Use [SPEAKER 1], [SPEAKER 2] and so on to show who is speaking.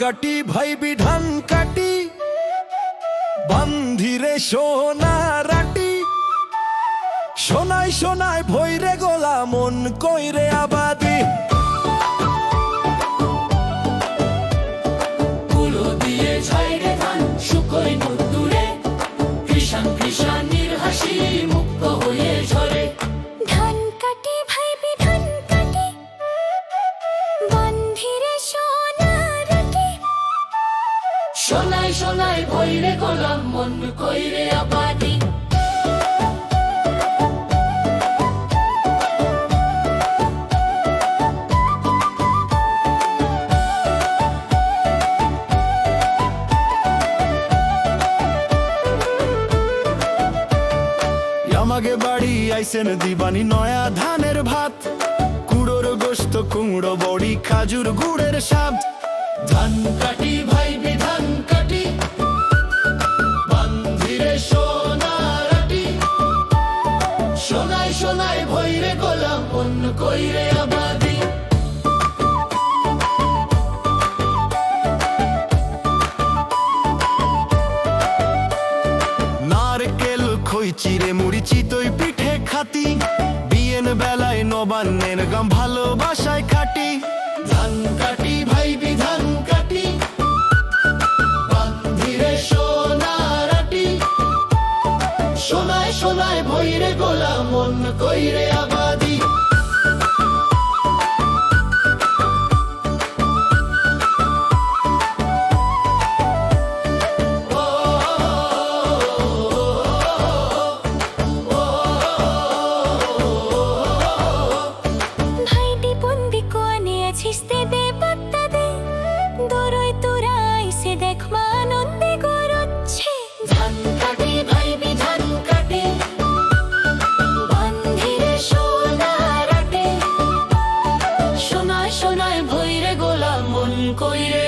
[SPEAKER 1] কাটি ভাই বিধান কাটি বান্ধিরে সোনা রাটি। সোনাই সোনাই ভৈরে গোলা মন কইরে আবাদি।
[SPEAKER 2] সোনাই সোনাই ভৈরে গোলাম মন কইরে আবাদি।
[SPEAKER 1] আমাকে বাড়ি আইসেন দিবানি নয়া ধানের ভাত। কুড়োর গোস্ত, কুমড়ো, বড়ি, খাজুর গুড়ের স্বাদ।
[SPEAKER 2] ধান কাটি ভাই বিধান ভৈরে গোলাম মন কইরে আবাদি।
[SPEAKER 1] নারকেল খই চিরে মুড়ি চিতই পিঠে খাতি। বিয়েন বেলায় নবান্নের গাম ভালোবাসায় খাটি।
[SPEAKER 2] ধান কাটি ভাই সোনায় সোনায় ভৈরে গোলা মন কইরে আবাদি। Чисте бебе こ入れ